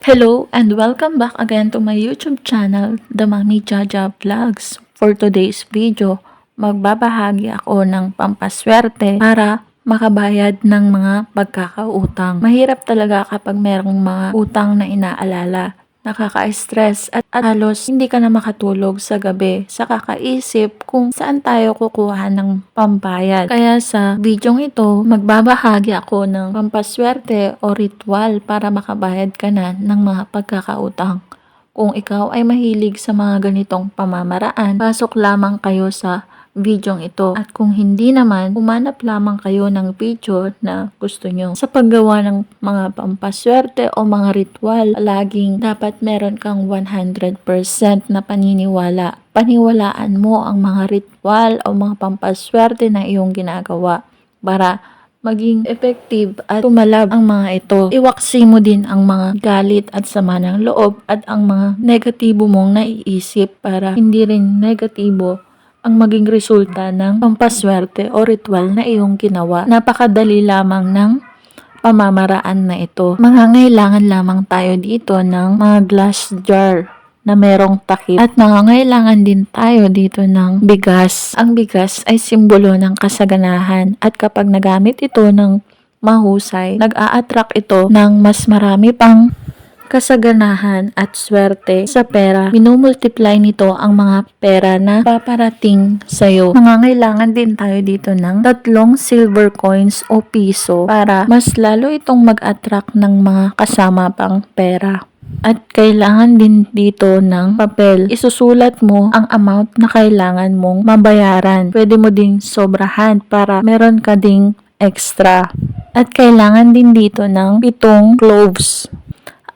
Hello and welcome back again to my YouTube channel, The Mami Jaja Vlogs. For today's video, magbabahagi ako ng pampaswerte para makabayad ng mga pagkakautang. Mahirap talaga kapag merong mga utang na inaalala. Nakaka-stress at, halos hindi ka na makatulog sa gabi sa kakaisip kung saan tayo kukuha ng pambayad. Kaya sa videong ito, magbabahagi ako ng pampaswerte o ritual para makabayad ka na ng mga pagkakautang. Kung ikaw ay mahilig sa mga ganitong pamamaraan, pasok lamang kayo sa videong ito. At kung hindi naman, umanap lamang kayo ng video na gusto nyo. Sa paggawa ng mga pampaswerte o mga ritual, laging dapat meron kang 100% na paniniwala. Paniwalaan mo ang mga ritual o mga pampaswerte na iyong ginagawa para maging effective at tumalab ang mga ito. Iwaksi mo din ang mga galit at sama ng loob at ang mga negatibo mong naiisip para hindi rin negatibo ang maging resulta ng pampaswerte o ritual na iyong ginawa. Napakadali lamang ng pamamaraan na ito. Mangangailangan lamang tayo dito ng mga glass jar na merong takip. At nangangailangan din tayo dito ng bigas. Ang bigas ay simbolo ng kasaganahan at kapag nagamit ito ng mahusay, nag-a-attract ito ng mas marami pang kasaganahan at swerte sa pera. Minumultiply nito ang mga pera na paparating sa'yo. Nangangailangan din tayo dito ng tatlong silver coins o piso para mas lalo itong mag-attract ng mga kasama pang pera. At kailangan din dito ng papel. Isusulat mo ang amount na kailangan mong mabayaran. Pwede mo ding sobrahan para meron ka ding extra. At kailangan din dito ng pitong cloves.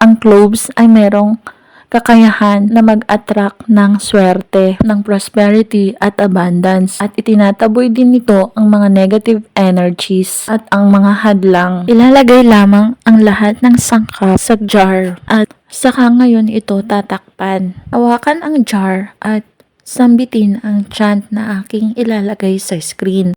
Ang cloves ay merong kakayahan na mag-attract ng swerte, ng prosperity at abundance. At itinataboy din nito ang mga negative energies at ang mga hadlang. Ilalagay lamang ang lahat ng sangkap sa jar at saka ngayon ito tatakpan. Hawakan ang jar at sambitin ang chant na aking ilalagay sa screen.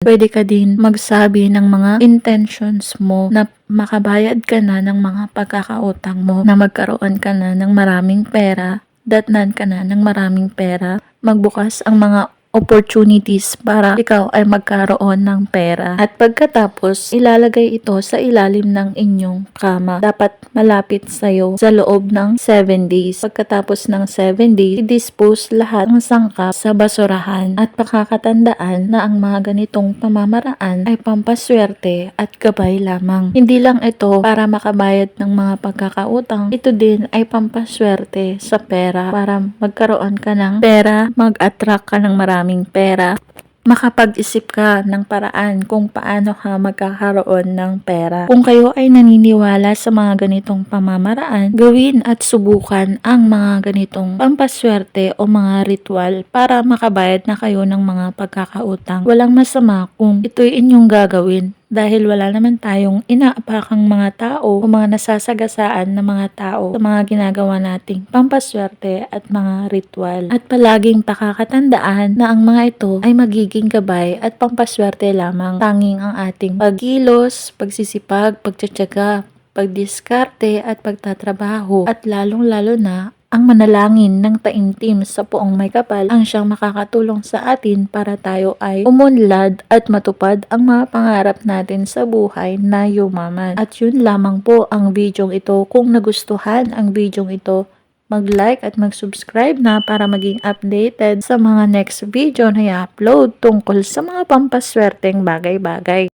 Pwede ka din magsabi ng mga intentions mo na makabayad ka na ng mga pagkakautang mo, na magkaroon ka na ng maraming pera, datnan ka na ng maraming pera, magbukas ang mga opportunities para ikaw ay magkaroon ng pera. At pagkatapos, ilalagay ito sa ilalim ng inyong kama. Dapat malapit sa'yo sa loob ng 7 days. Pagkatapos ng 7 days, i-dispose lahat ng sangkap sa basurahan at pakakatandaan na ang mga ganitong pamamaraan ay pampaswerte at gabay lamang. Hindi lang ito para makabayad ng mga pagkakautang, ito din ay pampaswerte sa pera para magkaroon ka ng pera, mag-attract ka ng maraming pera, makapag-isip ka ng paraan kung paano ka magkakaroon ng pera. Kung kayo ay naniniwala sa mga ganitong pamamaraan, gawin at subukan ang mga ganitong pampaswerte o mga ritual para makabayad na kayo ng mga pagkakautang. Walang masama kung ito'y inyong gagawin dahil wala naman tayong inaapakang mga tao o mga nasasagasaan na mga tao sa mga ginagawa nating pampaswerte at mga ritual. At palaging pakakatandaan na ang mga ito ay magiging gabay at pampaswerte lamang. Tanging ang ating pagkilos, pagsisipag, pagtsatsaga, pagdiskarte at pagtatrabaho at lalong-lalo na ang manalangin ng taimtim sa poong may kapal ang siyang makakatulong sa atin para tayo ay umunlad at matupad ang mga pangarap natin sa buhay na yumaman. At yun lamang po ang videong ito. Kung nagustuhan ang videong ito, mag-like at mag-subscribe na para maging updated sa mga next video na i-upload tungkol sa mga pampaswerteng bagay-bagay.